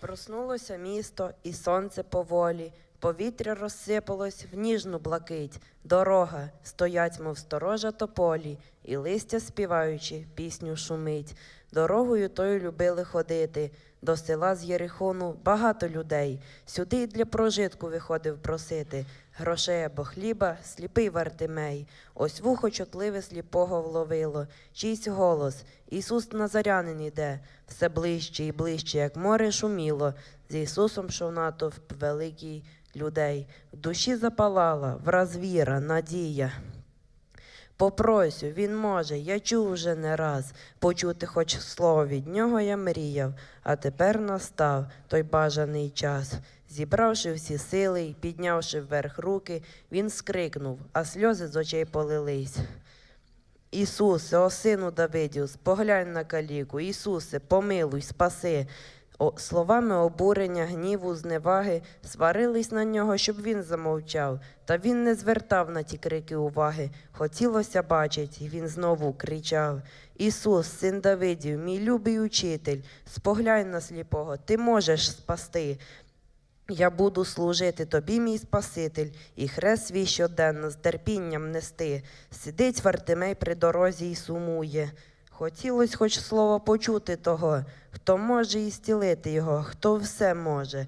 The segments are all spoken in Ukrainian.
Проснулося місто, і сонце поволі, повітря розсипалось в ніжну блакить, дорога стоять, мов сторожа тополі, і листя співаючи, пісню шумить. Дорогою тою любили ходити. До села з Єрихону багато людей. Сюди й для прожитку виходив просити. Грошей або хліба, сліпий Вартимей. Ось вухо чутливе сліпого вловило. Чийсь голос. Ісус Назарянин іде. Все ближче і ближче, як море шуміло. З Ісусом йшов натовп великий людей. В душі запалала враз віра, надія. Попросю, він може, я чув вже не раз, почути хоч слово від нього я мріяв, а тепер настав той бажаний час. Зібравши всі сили й піднявши вверх руки, він скрикнув, а сльози з очей полились. Ісусе, о сину Давидів, споглянь на каліку, Ісусе, помилуй, спаси. Словами обурення, гніву, зневаги сварились на нього, щоб він замовчав, та він не звертав на ті крики уваги. Хотілося бачить, і він знову кричав: Ісус, син Давидів, мій любий учитель, споглянь на сліпого, ти можеш спасти. Я буду служити тобі, мій Спаситель, і хрест свій щоденно з терпінням нести. Сидить Вартимей при дорозі і сумує. Хотілось хоч слово почути того, хто може і стілити його, хто все може.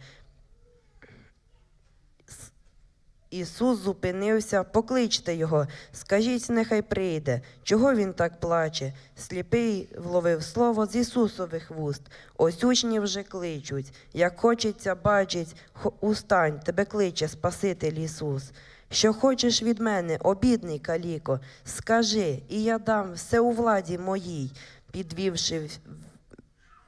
Ісус зупинився, покличте його, скажіть, нехай прийде. Чого він так плаче? Сліпий вловив слово з Ісусових вуст. Ось учні вже кличуть. Як хочеться бачить, устань, тебе кличе Спаситель Ісус. Що хочеш від мене, обідний каліко, скажи, і я дам все у владі моїй, підвівши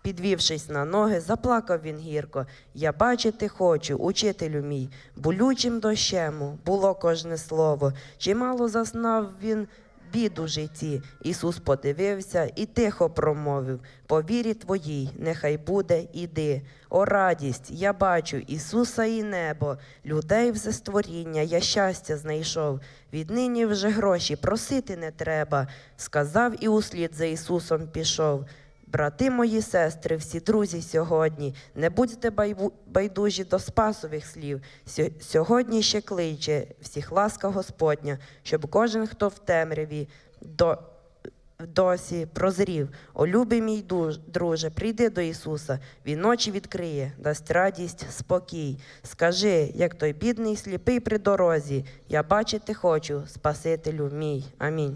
Підвівшись на ноги, заплакав він гірко. Я бачити хочу, учителю мій, болючим дощему було кожне слово. Чимало зазнав він бід у житті. Ісус подивився і тихо промовив: По вірі твоїй, нехай буде, іди. О радість, я бачу Ісуса і небо, людей все створіння, я щастя знайшов. Віднині вже гроші просити не треба. Сказав і услід за Ісусом пішов. Брати мої сестри, всі друзі сьогодні, не будьте байдужі до спасових слів. Сьогодні ще кличе всіх ласка Господня, щоб кожен, хто в темряві, до, досі прозрів. О, любий мій дуж- друже, прийди до Ісуса, Він очі відкриє, дасть радість, спокій. Скажи, як той бідний сліпий при дорозі, я бачити хочу, Спасителю мій. Амінь.